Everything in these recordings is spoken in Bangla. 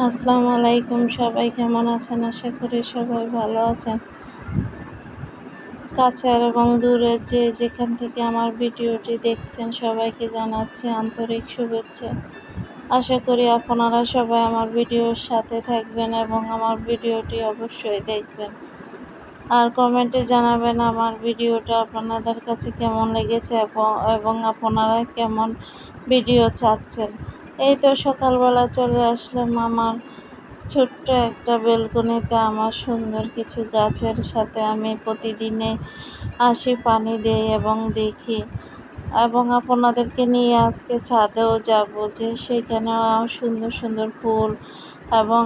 আসসালামু আলাইকুম, সবাই কেমন আছেন? আশা করি সবাই ভালো আছেন। কাছের এবং দূরের যে যেখান থেকে আমার ভিডিওটি দেখছেন, সবাইকে জানাচ্ছি আন্তরিক শুভেচ্ছা। আশা করি আপনারা সবাই আমার ভিডিওর সাথে থাকবেন এবং আমার ভিডিওটি অবশ্যই দেখবেন। আর কমেন্টে জানাবেন আমার ভিডিওটা আপনাদের কাছে কেমন লেগেছে এবং আপনারা কেমন ভিডিও চাচ্ছেন। এই তো সকালবেলা চলে আসলাম আমার ছোট্ট একটা বেলকনিতে আমার সুন্দর কিছু গাছের সাথে আমি প্রতিদিনে আসি পানি দেই এবং দেখি। এবং আপনাদেরকে নিয়ে আজকে ছাদেও যাব যে সেখানেও সুন্দর সুন্দর ফুল এবং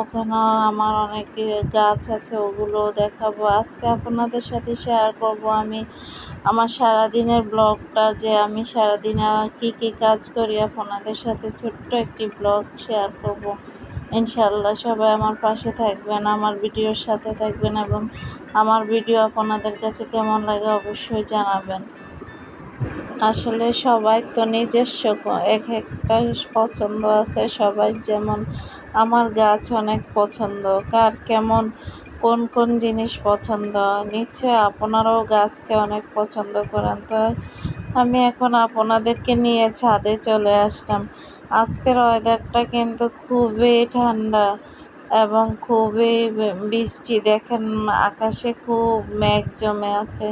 ওখানেও আমার অনেক গাছ আছে ওগুলো দেখাবো। আজকে আপনাদের সাথে শেয়ার করব আমি আমার সারাদিনের ব্লগটা যে আমি সারাদিনে কি কি কাজ করি আপনাদের সাথে ছোট্ট একটি ব্লগ শেয়ার করব। ইনশাল্লাহ সবাই আমার পাশে থাকবেন, আমার ভিডিওর সাথে থাকবেন এবং আমার ভিডিও আপনাদের কাছে কেমন লাগে অবশ্যই জানাবেন। আসলে সবাই তো নিজস্ব এক একটা পছন্দ আছে, সবাই যেমন আমার গাছ অনেক পছন্দ, কার কেমন কোন কোন জিনিস পছন্দ নিশ্চয় আপনারাও গাছকে অনেক পছন্দ করেন। তো আমি এখন আপনাদেরকে নিয়ে ছাদে চলে আসলাম। আজকের ওয়েদারটা কিন্তু খুবই ঠান্ডা এবং খুবই বৃষ্টি, দেখেন আকাশে খুব মেঘ জমে আছে।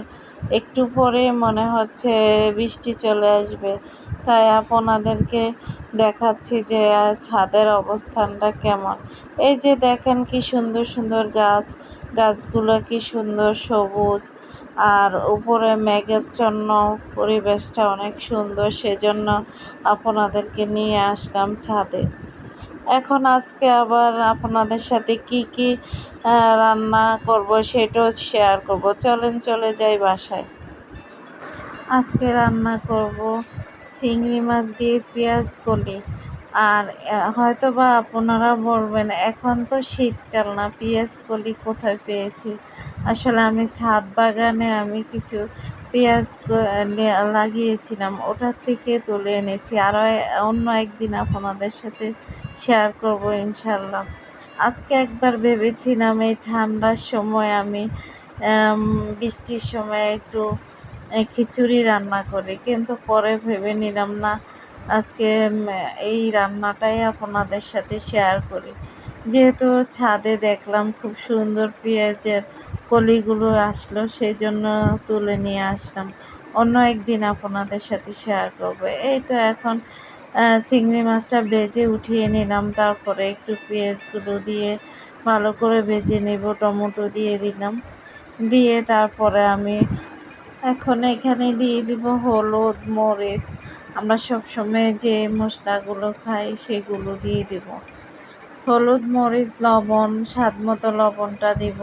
একটু পরে মনে হচ্ছে বৃষ্টি চলে আসবে। তাই আপনাদেরকে দেখাচ্ছি যে ছাদের অবস্থানটা কেমন। এই যে দেখেন কি সুন্দর সুন্দর গাছ, গাছগুলো কি সুন্দর সবুজ, আর উপরে মেঘের জন্য পরিবেশটা অনেক সুন্দর। সেজন্য আপনাদেরকে নিয়ে আসলাম ছাদে। এখন আজকে আবার আপনাদের সাথে কি কি রান্না করব সেটাও শেয়ার করব। চলেন, চলে যাই বাসায়। আজকে রান্না করব চিংড়ি মাছ দিয়ে পেঁয়াজ কলি। আর হয়তো বা আপনারা বলবেন, এখন তো শীতকাল না, পেঁয়াজ কলি কোথায় পেয়েছি? আসলে আমি ছাদ বাগানে আমি কিছু পেঁয়াজ লাগিয়েছিলাম, ওটার থেকে তুলে এনেছি। আরও অন্য একদিন আপনাদের সাথে শেয়ার করব ইনশাল্লাহ। আজকে একবার ভেবেছিলাম, এই ঠান্ডার সময় আমি বৃষ্টির সময় একটু খিচুড়ি রান্না করে, কিন্তু পরে ভেবে নিলাম না আজকে এই রান্নাটাই আপনাদের সাথে শেয়ার করি। যেহেতু ছাদে দেখলাম খুব সুন্দর পেঁয়াজের কলিগুলো আসলো সেই জন্য তুলে নিয়ে আসলাম। অন্য একদিন আপনাদের সাথে শেয়ার করব। এই তো এখন চিংড়ি মাছটা ভেজে উঠিয়ে নিলাম। তারপরে একটু পেঁয়াজগুলো দিয়ে ভালো করে ভেজে নেব, টমেটো দিয়ে দিলাম। দিয়ে তারপরে আমি এখন এখানে দিয়ে দিব হলুদ, মরিচ আমরা সবসময় যে মশলাগুলো খাই সেগুলো দিয়ে দেব। হলুদ, মরিচ, লবণ, স্বাদ মতো লবণটা দেব।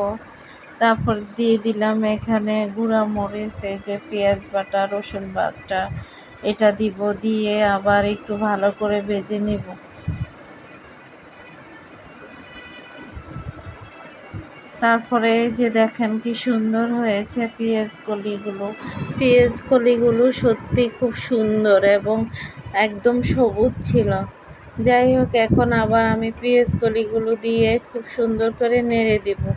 তারপর দিয়ে দিলাম এখানে গুঁড়া মরিচ, এই যে পেঁয়াজ বাটা, রসুন বাটা, এটা দিব। দিয়ে আবার একটু ভালো করে ভেজে নেব। তারপরে যে দেখেন কি সুন্দর হয়েছে পেঁয়াজ কলিগুলো। পেঁয়াজ কলিগুলো সত্যি খুব সুন্দর এবং একদম সবুজ ছিল। যাই হোক, এখন আবার আমি পেঁয়াজ কলিগুলো দিয়ে খুব সুন্দর করে নেড়ে দেবো।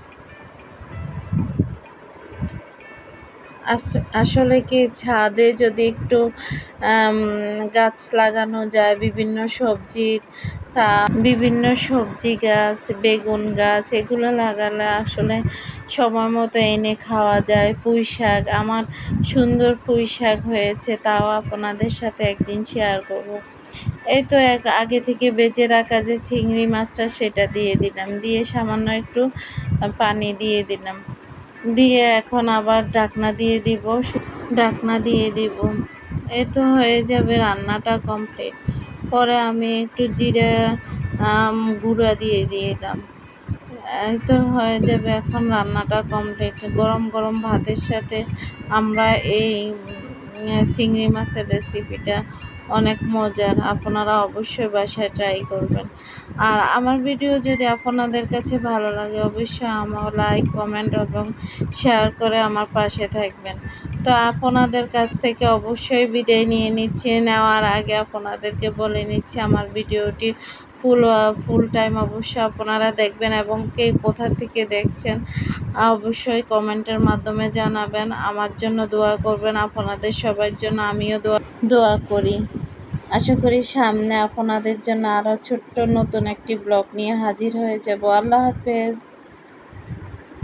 আসলে কি ছাদে যদি একটু গাছ লাগানো যায়, বিভিন্ন সবজির তা বিভিন্ন সবজি গাছ, বেগুন গাছ, এগুলো লাগালে আসলে সময় মতো এনে খাওয়া যায়। পুঁই শাক, আমার সুন্দর পুঁই শাক হয়েছে, তাও আপনাদের সাথে একদিন শেয়ার করব। এই তো এক আগে থেকে বেজে রাখা যে চিংড়ি মাছটা, সেটা দিয়ে দিলাম। দিয়ে সামান্য একটু পানি দিয়ে দিলাম। দিয়ে এখন আবার ডাকনা দিয়ে দিব ডাকনা দিয়ে দিব। এ তো হয়ে যাবে রান্নাটা কমপ্লিট পরে আমি একটু জিরা গুঁড়া দিয়ে দিলাম। তো হয়ে যাবে এখন রান্নাটা কমপ্লিট গরম গরম ভাতের সাথে আমরা এই চিংড়ি মাছের রেসিপিটা অনেক মজার। আপনারা অবশ্যই বাসায় ট্রাই করবেন। আর আমার ভিডিও যদি আপনাদের কাছে ভালো লাগে, অবশ্যই আমার লাইক কমেন্ট এবং শেয়ার করে আমার পাশে থাকবেন। তো আপনাদের কাছ থেকে অবশ্যই বিদায় নিয়ে নিচ্ছি। নেওয়ার আগে আপনাদেরকে বলে নিচ্ছি, আমার ভিডিওটি ফুল ফুল টাইম অবশ্যই আপনারা দেখবেন এবং কে কোথা থেকে দেখছেন, অবশ্যই কমেন্টের মাধ্যমে জানাবেন। আমার জন্য দোয়া করবেন আপনাদের সবার জন্য, আমিও দোয়া দোয়া করি। আশা করি সামনে আপনাদের জন্য আরও ছোট্ট নতুন একটি ব্লগ নিয়ে হাজির হয়ে যাব। আল্লাহ হাফেজ।